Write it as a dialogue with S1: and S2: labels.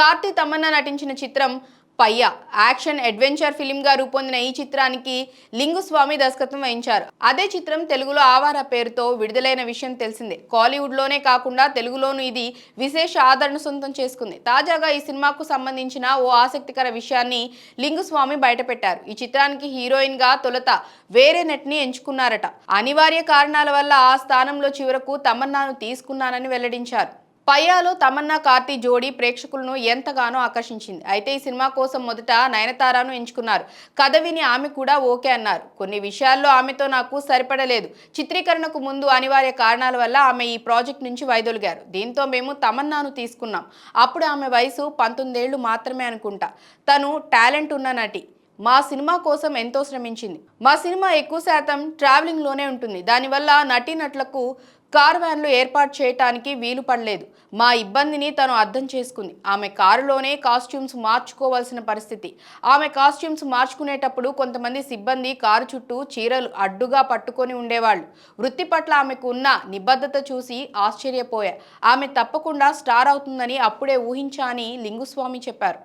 S1: కార్తీ తమన్నా నటించిన చిత్రం పయ్య. Action adventure ఫిలింగా రూపొందిన ఈ చిత్రానికి లింగుస్వామి దర్శకత్వం వహించారు. అదే చిత్రం తెలుగులో ఆవార పేరుతో విడుదలైన విషయం తెలిసిందే. కాలీవుడ్లోనే కాకుండా తెలుగులోనూ ఇది విశేష ఆదరణ సొంతం చేసుకుంది. తాజాగా ఈ సినిమాకు సంబంధించిన ఓ ఆసక్తికర విషయాన్ని లింగుస్వామి బయటపెట్టారు. ఈ చిత్రానికి హీరోయిన్గా తొలుత వేరే నటిని ఎంచుకున్నారట. అనివార్య కారణాల వల్ల ఆ స్థానంలో చివరకు తమన్నాను తీసుకున్నానని వెల్లడించారు. పయ్యాలో తమన్నా కార్తీ జోడీ ప్రేక్షకులను ఎంతగానో ఆకర్షించింది. అయితే ఈ సినిమా కోసం మొదట నయనతారాను ఎంచుకున్నారు. కథ విని ఆమె కూడా ఓకే అన్నారు. కొన్ని విషయాల్లో ఆమెతో నాకు సరిపడలేదు. చిత్రీకరణకు ముందు అనివార్య కారణాల వల్ల ఆమె ఈ ప్రాజెక్ట్ నుంచి వైదొలిగారు. దీంతో మేము తమన్నాను తీసుకున్నాం. అప్పుడు ఆమె వయసు పంతొమ్మిదేళ్ళు మాత్రమే అనుకుంటా. తను టాలెంట్ ఉన్న నటి. మా సినిమా కోసం ఎంతో శ్రమించింది. మా సినిమా ఎక్కువ శాతం ట్రావెలింగ్లోనే ఉంటుంది. దానివల్ల నటీనటులకు కార్వాన్లు ఏర్పాటు చేయటానికి వీలు పడలేదు. మా ఇబ్బందిని తను అర్థం చేసుకుంది. ఆమె కారులోనే కాస్ట్యూమ్స్ మార్చుకోవాల్సిన పరిస్థితి. ఆమె కాస్ట్యూమ్స్ మార్చుకునేటప్పుడు కొంతమంది సిబ్బంది కారు చుట్టూ చీరలు అడ్డుగా పట్టుకొని ఉండేవాళ్ళు. వృత్తి పట్ల ఆమెకు ఉన్న నిబద్ధత చూసి ఆశ్చర్యపోయా. ఆమె తప్పకుండా స్టార్ అవుతుందని అప్పుడే ఊహించా అని లింగుస్వామి చెప్పారు.